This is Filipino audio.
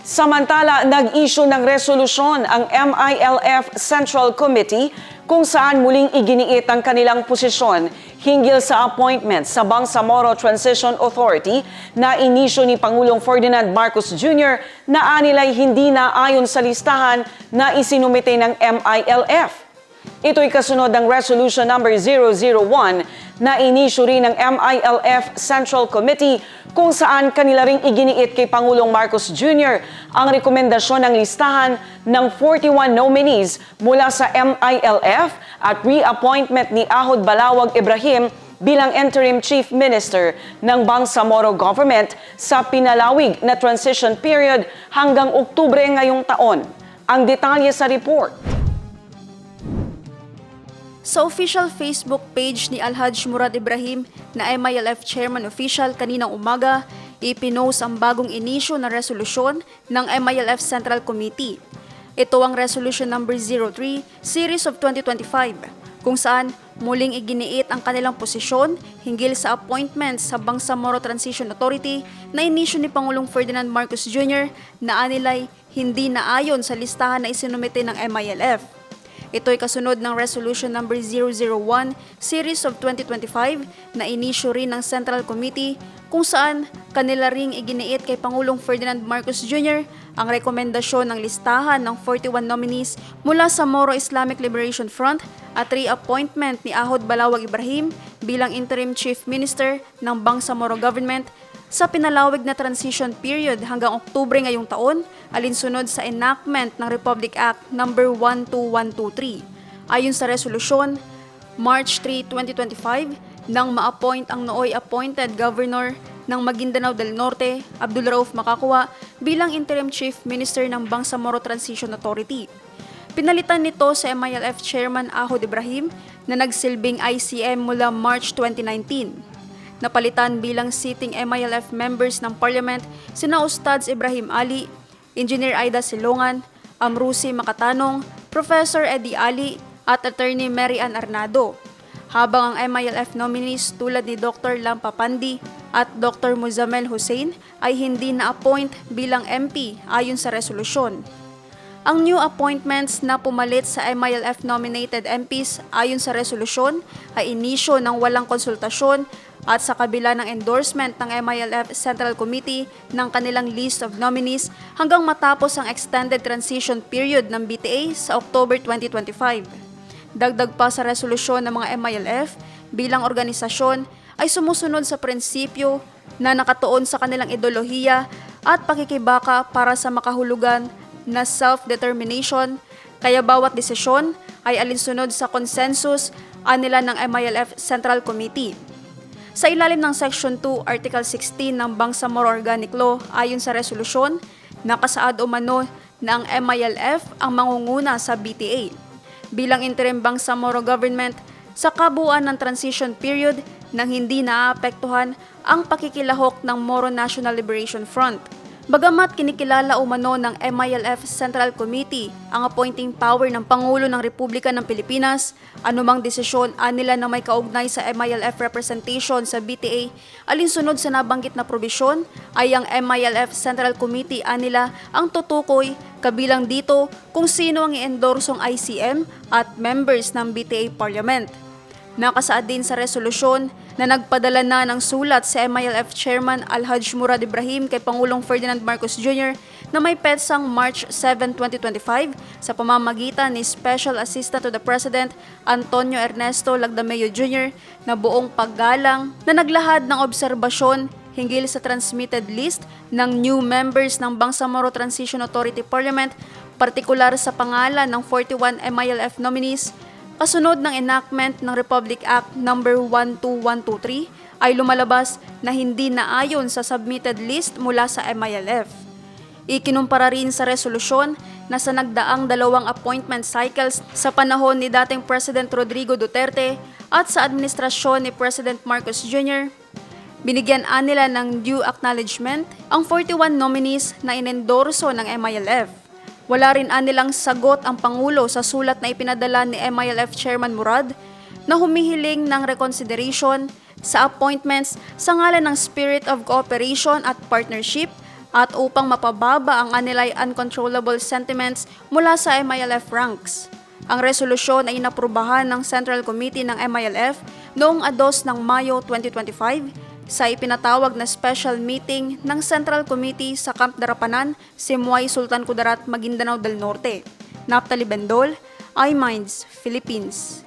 Samantala, nag-issue ng resolusyon ang MILF Central Committee kung saan muling iginiit ang kanilang posisyon hinggil sa appointment sa Bangsamoro Transition Authority na inisyo ni Pangulong Ferdinand Marcos Jr. na anilay hindi na ayon sa listahan na isinumite ng MILF. Ito'y kasunod ng Resolution number 001 na inisyu rin ng MILF Central Committee kung saan kanila ring iginiit kay Pangulong Marcos Jr. ang rekomendasyon ng listahan ng 41 nominees mula sa MILF at reappointment ni Ahod Balawag Ibrahim bilang interim chief minister ng Bangsamoro government sa pinalawig na transition period hanggang Oktubre ngayong taon. Ang detalye sa report. Sa official Facebook page ni Alhaj Murad Ibrahim na MILF Chairman Official kaninang umaga, ipinost ang bagong inisyo na resolusyon ng MILF Central Committee. Ito ang Resolution Number 03 Series of 2025 kung saan muling iginiit ang kanilang posisyon hinggil sa appointment sa Bangsamoro Transition Authority na inisyo ni Pangulong Ferdinand Marcos Jr. na anilay hindi naayon sa listahan na isinumite ng MILF. Ito'y kasunod ng Resolution Number 001 Series of 2025 na inisyo rin ng Central Committee kung saan kanila ring iginiit kay Pangulong Ferdinand Marcos Jr. ang rekomendasyon ng listahan ng 41 nominees mula sa Moro Islamic Liberation Front at reappointment ni Ahod Balawag Ibrahim bilang Interim Chief Minister ng Bangsamoro Government sa pinalawig na transition period hanggang Oktubre ngayong taon, alinsunod sa enactment ng Republic Act No. 12123. Ayon sa resolusyon, March 3, 2025, nang ma-appoint ang nooy appointed governor ng Maguindanao del Norte, Abdul Rauf Makakwa, bilang interim chief minister ng Bangsamoro Transition Authority. Pinalitan nito sa MILF Chairman Ahod Ibrahim na nagsilbing ICM mula March 2019. Napalitan bilang sitting MILF members ng Parliament sina Ustads Ibrahim Ali, Engineer Aida Silongan, Amrusi Makatanong, Professor Eddie Ali at Attorney Mary Ann Arnado. Habang ang MILF nominees tulad ni Dr. Lampa Pandi at Dr. Muzamel Hussein ay hindi na-appoint bilang MP ayon sa resolusyon. Ang new appointments na pumalit sa MILF nominated MPs ayon sa resolusyon ay inisyo ng walang konsultasyon at sa kabila ng endorsement ng MILF Central Committee ng kanilang list of nominees hanggang matapos ang extended transition period ng BTA sa October 2025. Dagdag pa sa resolusyon ng mga MILF bilang organisasyon ay sumusunod sa prinsipyo na nakatuon sa kanilang ideolohiya at pakikibaka para sa makahulugan na self-determination, kaya bawat desisyon ay alinsunod sa konsensus anila ng MILF Central Committee. Sa ilalim ng Section 2, Article 16 ng Bangsamoro Organic Law, ayon sa resolusyon, nakasaad umano na ang MILF ang mangunguna sa BTA. Bilang interim Bangsamoro government, sa kabuuan ng transition period nang hindi naapektuhan ang pakikilahok ng Moro National Liberation Front. Bagamat kinikilala umano ng MILF Central Committee ang appointing power ng Pangulo ng Republika ng Pilipinas, anumang desisyon anila na may kaugnay sa MILF representation sa BTA, alinsunod sa nabanggit na probisyon ay ang MILF Central Committee anila ang tutukoy kabilang dito kung sino ang i-endorsong ICM at members ng BTA Parliament. Nakasaad din sa resolusyon na nagpadala na ng sulat sa MILF Chairman Alhaj Murad Ibrahim kay Pangulong Ferdinand Marcos Jr. na may petsang March 7, 2025 sa pamamagitan ni Special Assistant to the President Antonio Ernesto Lagdameo Jr. na buong paggalang na naglahad ng obserbasyon hinggil sa transmitted list ng new members ng Bangsamoro Transition Authority Parliament, partikular sa pangalan ng 41 MILF nominees Kasunod ng enactment ng Republic Act No. 12123 ay lumalabas na hindi naayon sa submitted list mula sa MILF. Ikinumpara rin sa resolusyon na sa nagdaang dalawang appointment cycles sa panahon ni dating President Rodrigo Duterte at sa administrasyon ni President Marcos Jr., binigyan nila ng due acknowledgement ang 41 nominees na inendorso ng MILF. Wala rin anilang sagot ang Pangulo sa sulat na ipinadala ni MILF Chairman Murad na humihiling ng reconsideration sa appointments sa ngalan ng spirit of cooperation at partnership at upang mapababa ang anilay uncontrollable sentiments mula sa MILF ranks. Ang resolusyon ay inaprubahan ng Central Committee ng MILF noong 2 ng Mayo 2025 sa ipinatawag na special meeting ng Central Committee sa Camp Darapanan, Simuay, Sultan Kudarat, Maguindanao del Norte. Naptali Bendol, iMinds, Philippines.